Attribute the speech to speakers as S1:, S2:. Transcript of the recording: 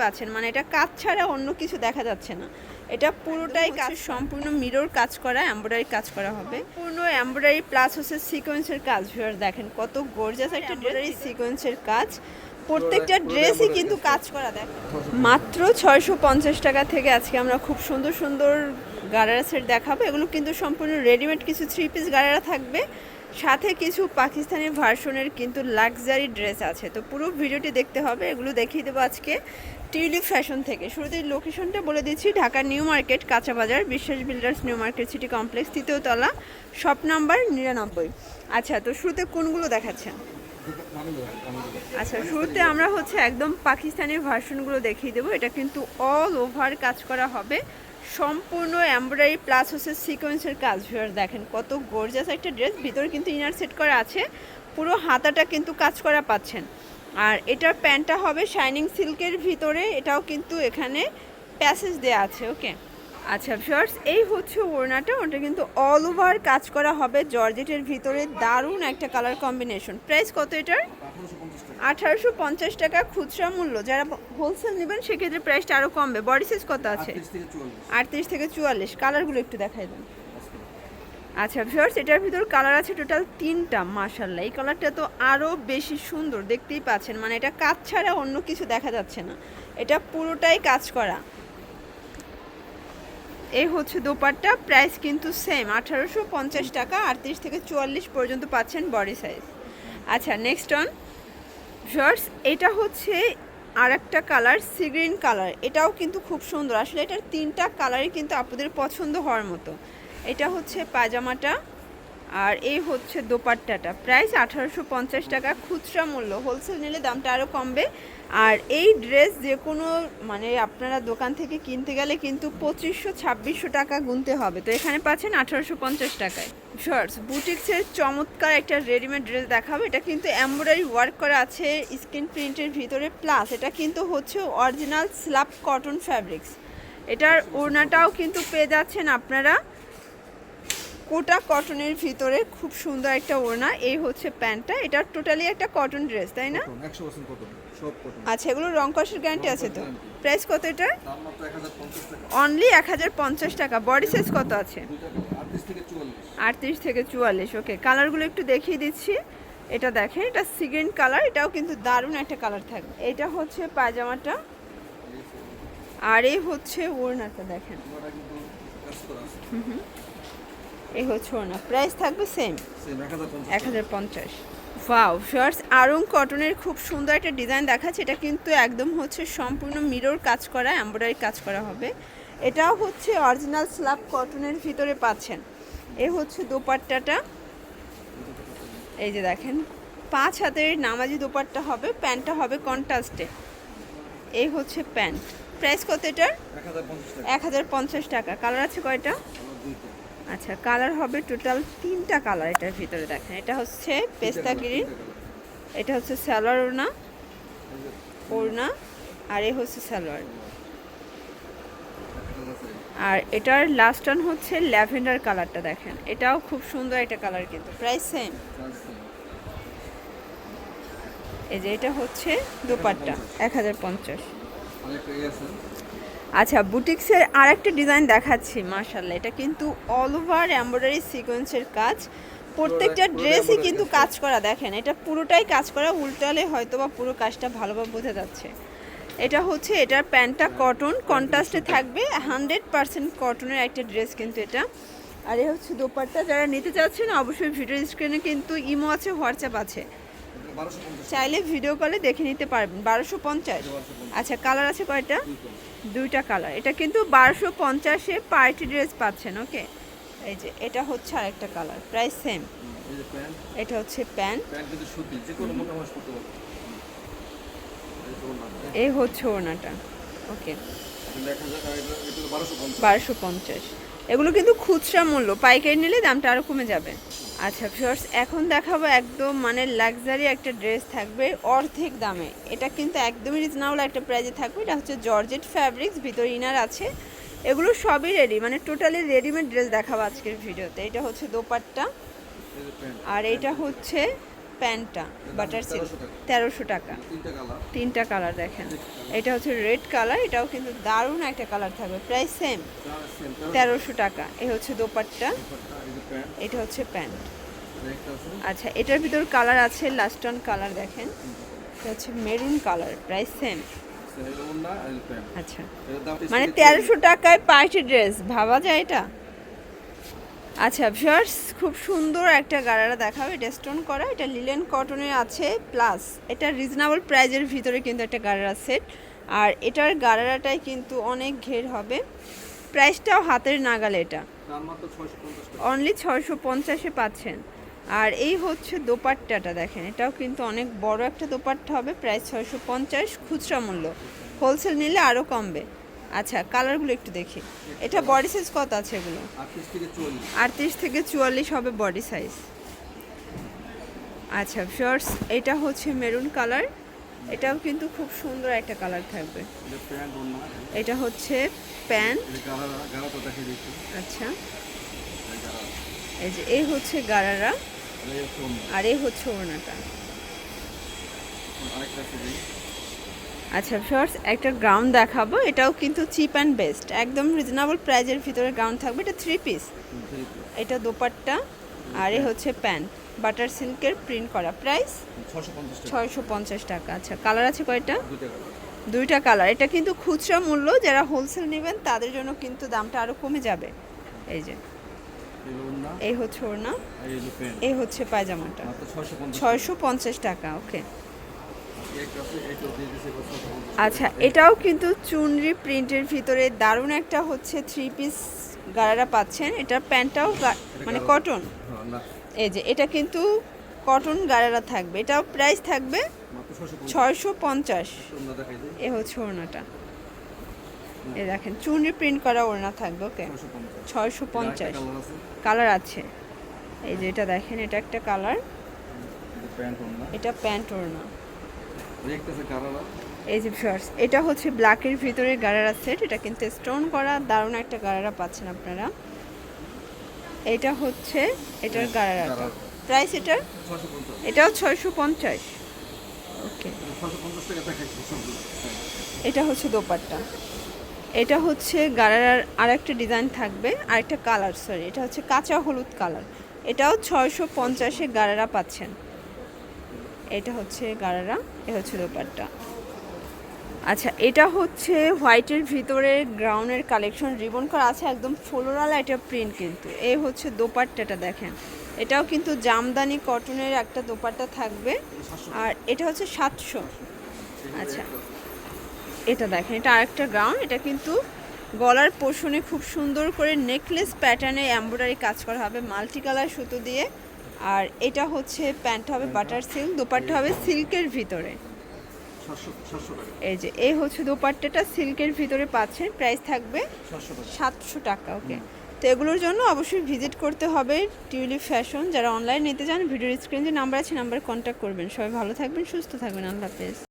S1: পাচ্ছেন মানে এটা কাজ ছাড়া অন্য কিছু দেখা যাচ্ছে না। এটা পুরোটাই কাজ সম্পূর্ণ মিরর কাজ করা এমব্রয়ডারি কাজ করা হবে। পূর্ণ এমব্রয়ডারি প্লাস হচ্ছে সিকোয়েন্সের কাজ ভিউয়ার দেখেন কত গর্জাস একটা এমব্রয়ডারি সিকোয়েন্সের কাজ। প্রত্যেকটা ড্রেসই কিন্তু কাজ করা দেখ মাত্র ছয়শো পঞ্চাশ টাকা থেকে আজকে আমরা খুব সুন্দর সুন্দর গারারা সেট দেখাবো। এগুলো কিন্তু সম্পূর্ণ রেডিমেড কিছু থ্রি পিস গারারা থাকবে। সাথে কিছু পাকিস্তানি ভার্সনের কিন্তু লাক্সারি ড্রেস আছে। তো পুরো ভিডিওটি দেখতে হবে এগুলো দেখিয়ে দেবো আজকে। টিউলিপ ফ্যাশন থেকে। শুরুতে লোকেশনটা বলে দিচ্ছি ঢাকার নিউ মার্কেট, কাঁচা বাজার, Biswas builders, new market city complex, তৃতীয় তলা, শপ নাম্বার নিরানব্বই। আচ্ছা তো শুরুতে কোনগুলো দেখাচ্ছেন আচ্ছা শুরুতে আমরা হচ্ছে একদম পাকিস্তানি ভার্সনগুলো দেখিয়ে দেবো। এটা কিন্তু অল ওভার কাজ করা হবে। সম্পূর্ণ এমব্রয়ডারি প্লাস হচ্ছে সিকোয়েন্সের কাজ। ভিউয়ার দেখেন কত গর্জাস একটা ড্রেস ভিতরে কিন্তু ইনার সেট করা আছে। পুরো হাতাটা কিন্তু কাজ করা পাচ্ছেন। আর এটার প্যান্টটা হবে শাইনিং সিল্কের ভিতরে এটাও কিন্তু এখানে প্যাসেজ দেওয়া আছে ওকে? আচ্ছা ভিউয়ার্স এই হচ্ছে ওড়নাটা ওটা কিন্তু অল ওভার কাজ করা হবে জর্জেটের ভিতরে দারুণ একটা কালার কম্বিনেশন। প্রাইস কত এটার? আঠারোশো পঞ্চাশ টাকা খুচরা মূল্য। যারা হোলসেল নেবেন সেক্ষেত্রে প্রাইসটা আরও কমবে। বডি সাইজ কত আছে? আটত্রিশ থেকে চুয়াল্লিশ। কালারগুলো একটু দেখাই দেন। আচ্ছা ভিউয়ার্স এটার ভিতর কালার আছে টোটাল তিনটা মাশাল্লাহ এই কালারটা তো আরও বেশি সুন্দর, দেখতেই পাচ্ছেন। মানে এটা কাজ ছাড়া অন্য কিছু দেখা যাচ্ছে না। এটা পুরোটাই কাজ করা। এই হচ্ছে দোপাট্টা প্রাইস কিন্তু সেম আঠারোশো পঞ্চাশ টাকা, আটত্রিশ থেকে চুয়াল্লিশ পর্যন্ত পাচ্ছেন বডি সাইজ আচ্ছা নেক্সট অন শর্টস এটা হচ্ছে আর একটা কালার সিগ্রিন কালার এটাও কিন্তু খুব সুন্দর। আসলে এটার তিনটা কালারই কিন্তু আপনাদের পছন্দ হওয়ার মতো। এটা হচ্ছে পাজামাটা আর এই হচ্ছে দোপাট্টাটা। প্রাইস আঠারোশো পঞ্চাশ টাকা, খুচরা মূল্য। হোলসেল নিলে দামটা আরও কমবে। আর এই ড্রেস যে কোনো মানে আপনারা দোকান থেকে কিনতে গেলে কিন্তু পঁচিশশো, ছাব্বিশশো টাকা গুনতে হবে। তো এখানে পাচ্ছেন আঠারোশো পঞ্চাশ টাকায়। শর্টস বুটিক্সের চমৎকার একটা রেডিমেড ড্রেস দেখাবো। এটা কিন্তু এমব্রয়ডারি ওয়ার্ক করা আছে স্ক্রিন প্রিন্টের ভিতরে। প্লাস এটা কিন্তু হচ্ছে অরিজিনাল স্ল্যাব কটন ফ্যাব্রিক্স এটার ওড়নাটাও কিন্তু পেয়ে যাচ্ছেন আপনারা। কোটা কটনের ভিতরে খুব সুন্দর একটা ওড়না। এই হচ্ছে প্যান্টটা। এটা টোটালি একটা কটন ড্রেস তাই না?
S2: একশো পার্সেন্ট কটন সব কটন।
S1: আচ্ছা এগুলো রং কষের গ্যারান্টি আছে তো? প্রাইস কত এটার? অনলি এক হাজার পঞ্চাশ টাকা। বডি সাইজ কত আছে?
S2: আটত্রিশ থেকে চুয়াল্লিশ।
S1: ওকে কালারগুলো একটু দেখিয়ে দিচ্ছি। এটা দেখেন এটা সিগ্রিন কালার এটাও কিন্তু দারুণ একটা কালার থাকবে। এটা হচ্ছে পায়জামাটা। আর এই হচ্ছে ওড়নাটা দেখেন।
S2: করা আছে।
S1: এই হচ্ছে ওড়না। প্রাইস থাকবে সেম
S2: এক হাজার পঞ্চাশ।
S1: হাজার শর্টস আরং কটনের খুব সুন্দর একটা ডিজাইন দেখাচ্ছে। এটা কিন্তু একদম হচ্ছে সম্পূর্ণ মিরর কাজ করা এমব্রয়ডারি কাজ করা হবে। এটাও হচ্ছে অরিজিনাল স্ল্যাব কটনের ভিতরে পাচ্ছেন। এ হচ্ছে দোপাট্টাটা। এই যে দেখেন পাঁচ হাতের নামাজি দোপাট্টা হবে প্যান্টটা হবে কন্ট্রাস্টে এই হচ্ছে প্যান্ট। প্রাইস কত এটার?
S2: এক হাজার পঞ্চাশ টাকা।
S1: কালার আছে কয়টা? আচ্ছা কালার হবে টোটাল তিনটা কালার এটার ভিতরে দেখেন। এটা হচ্ছে পেস্তা গ্রিন এটা হচ্ছে স্যালোয়ার ওড়না ওড়না আর এ হচ্ছে সালোয়ার আর এটার লাস্ট ওয়ান হচ্ছে ল্যাভেন্ডার কালারটা দেখেন। এটাও খুব সুন্দর একটা কালার কিন্তু প্রাইস সেম এই যে এটা হচ্ছে দোপাট্টা এক হাজার পঞ্চাশ। আচ্ছা বুটিক্সের আর একটা ডিজাইন দেখাচ্ছি মার্শাল্লাহ এটা কিন্তু অল ওভার এমব্রয়ডারি সিকোয়েন্সের কাজ। প্রত্যেকটা ড্রেসই কিন্তু
S2: কাজ
S1: করা দেখেন এটা পুরোটাই কাজ করা উল্টালে হয়তো বা পুরো কাজটা ভালোভাবে বোঝা যাচ্ছে। এটা হচ্ছে এটার প্যান্টটা কটন কন্ট্রাস্টে থাকবে হান্ড্রেড পার্সেন্ট কটনের একটা ড্রেস কিন্তু এটা। আর এ হচ্ছে দোপাট্টা যারা নিতে চাচ্ছেন অবশ্যই ভিডিও স্ক্রিনে কিন্তু ইমো আছে হোয়াটসঅ্যাপ আছে। চাইলে ভিডিও কলে দেখে নিতে পারবেন বারোশো পঞ্চাশ। আচ্ছা কালার আছে কয়টা? দুইটা কালার। এটা কিন্তু বারোশো পঞ্চাশে পার্টি ড্রেস পাচ্ছেন ওকে? এই যে এটা হচ্ছে আরেকটা কালার প্রাইস সেম এটা হচ্ছে প্যান্ট।
S2: এই
S1: হচ্ছে ওড়নাটা ওকে।
S2: বারোশো পঞ্চাশ।
S1: এগুলো কিন্তু খুচরা মূল্য পাইকারি নিলে দামটা আরও কমে যাবে। আচ্ছা ফিওর্স এখন দেখাবো একদম মানে লাক্সারি একটা ড্রেস থাকবে অর্ধেক দামে। এটা কিন্তু একদমই রিজনেবল একটা প্রাইজে থাকবে। এটা হচ্ছে জর্জেট ফ্যাব্রিক্স ভিতর ইনার আছে। এগুলো সবই রেডি মানে টোটালি রেডিমেড ড্রেস দেখাবো আজকের ভিডিওতে এটা হচ্ছে দোপাট্টা। আর এটা হচ্ছে প্যান্টটা বাটার সিল্ক তেরোশো টাকা।
S2: তিনটা কালার
S1: দেখেন। এটা হচ্ছে রেড কালার এটাও কিন্তু দারুণ একটা কালার থাকবে। প্রায় সেম তেরোশো। টাকা। এ হচ্ছে দোপাট্টা।
S2: প্যান্ট
S1: এটা হচ্ছে প্যান্ট আচ্ছা এটার ভিতর কালার আছে লাস্ট লাস্টন কালার দেখেন। এটা হচ্ছে মেরুন কালার প্রায় সেম আচ্ছা। মানে তেরোশো টাকায় পার্টি ড্রেস ভাবা যায় এটা? আচ্ছা ভিউয়ার্স খুব সুন্দর একটা গাড়ারা দেখাবে এটা স্টোন করা এটা লিলেন কটনের আছে প্লাস এটা রিজনেবল প্রাইজের ভিতরে কিন্তু একটা গাড়ারা সেট আর এটার গাড়ারাটাই কিন্তু অনেক ঘের হবে। প্রাইসটাও হাতের নাগালে এটা।
S2: দাম মাত্র 650 টাকা।
S1: অনলি ছয়শো পঞ্চাশে পাচ্ছেন। আর এই হচ্ছে দোপাট্টাটা দেখেন এটাও কিন্তু অনেক বড় একটা দোপাট্টা হবে প্রায় ছয়শো পঞ্চাশ খুচরা মূল্য। হোলসেল নিলে আরও কমবে। আচ্ছা কালারগুলো একটু দেখি। এটা বডি সাইজ কত আছে এগুলো?
S2: 38 থেকে 40
S1: আটত্রিশ থেকে চুয়াল্লিশ হবে বডি সাইজ আচ্ছা শর্টস এটা হচ্ছে মেরুন কালার এটাও কিন্তু খুব সুন্দর একটা কালার থাকবে।
S2: এটা
S1: হচ্ছে প্যান্ট আচ্ছা।
S2: এই
S1: যে এই হচ্ছে গারারা আর এই হচ্ছে ওড়নাটা। আচ্ছা শর্টস একটা গ্রাউন্ড দেখাবো। এটাও কিন্তু চিপ অ্যান্ড বেস্ট একদম রিজনেবল প্রাইজের ভিতরে গ্রাউন্ড থাকবে। এটা থ্রি পিস এটা দোপাট্টা। আর এ হচ্ছে প্যান্ট বাটার সিল্কের প্রিন্ট করা প্রাইস ছয়শো পঞ্চাশ টাকা। আচ্ছা কালার আছে কয়টা?
S2: দুইটা কালার
S1: এটা কিন্তু খুচরা মূল্য। যারা হোলসেল নেবেন তাদের জন্য কিন্তু দামটা আরও কমে যাবে। এই যে।
S2: এই
S1: হচ্ছে ওর
S2: না এই
S1: হচ্ছে পায়জামাটা। ছয়শো পঞ্চাশ টাকা। ওকে আচ্ছা এটাও কিন্তু চুনরি প্রিন্টের ভিতরে দারুণ একটা হচ্ছে থ্রি পিস গাড়ারা পাচ্ছেন। এটা প্যান্টটাও মানে কটন এই যে এটা কিন্তু কটন গাড়ারা থাকবে। এটাও প্রাইস থাকবে
S2: মাত্র 650
S1: ছয়শো পঞ্চাশ। এ হচ্ছে ওড়নাটা। এ দেখেন চুনরি প্রিন্ট করা ওড়না থাকবে ওকে?
S2: 650
S1: ছয়শো পঞ্চাশ।
S2: কালার আছে।
S1: এই যে এটা দেখেন এটা একটা কালার। এটা প্যান্ট ওড়না।
S2: এই
S1: যে এটা হচ্ছে ব্ল্যাকের ভিতরে গারারা সেট এটা কিন্তু স্টোন করা দারুণ একটা গারারা পাচ্ছেন আপনারা। এটা হচ্ছে এটার গারারাটা।
S2: গারারা।
S1: প্রাইস এটার? এটাও ছয়শো পঞ্চাশ। ওকে
S2: 650 টাকা দেখাইছি সবগুলো।
S1: এটা হচ্ছে দোপাট্টা। এটা হচ্ছে গারারার আর একটা ডিজাইন থাকবে আর একটা কালার সরি এটা হচ্ছে কাঁচা হলুদ কালার এটাও ছয়শো পঞ্চাশে গারারা পাচ্ছেন। এটা হচ্ছে গারারা, এ হচ্ছে দোপাট্টা। আচ্ছা এটা হচ্ছে হোয়াইটের ভিতরে গ্রাউন্ডের কালেকশন। রিবন করা আছে একদম ফ্লোরাল এটা প্রিন্ট কিন্তু। এই হচ্ছে দোপাট্টাটা দেখেন। এটাও কিন্তু জামদানি কটনের একটা দোপাট্টা থাকবে। আর এটা হচ্ছে সাতশো। আচ্ছা এটা দেখেন, এটা আরেকটা গ্রাউন্ড এটা কিন্তু গলার পোষণে খুব সুন্দর করে নেকলেস প্যাটার্নে এমব্রয়ডারি কাজ করা হবে। মাল্টি কালার সুতো দিয়ে আর এটা হচ্ছে প্যান্ট হবে বাটার সিল্ক দোপাট্টা হবে সিল্কের ভিতরে।
S2: 700 700
S1: এই যে এই হচ্ছে দোপাট্টাটা সিল্কের ভিতরে পাচ্ছেন প্রাইস থাকবে সাতশো টাকা। ওকে তো এগুলোর জন্য অবশ্যই ভিজিট করতে হবে টিউলিপ ফ্যাশন যারা অনলাইন নিতে চান ভিডিওর স্ক্রিন যে নাম্বার আছে নাম্বারে কন্ট্যাক্ট করবেন। সবাই ভালো থাকবেন সুস্থ থাকবেন। আল্লাহ হাফেজ।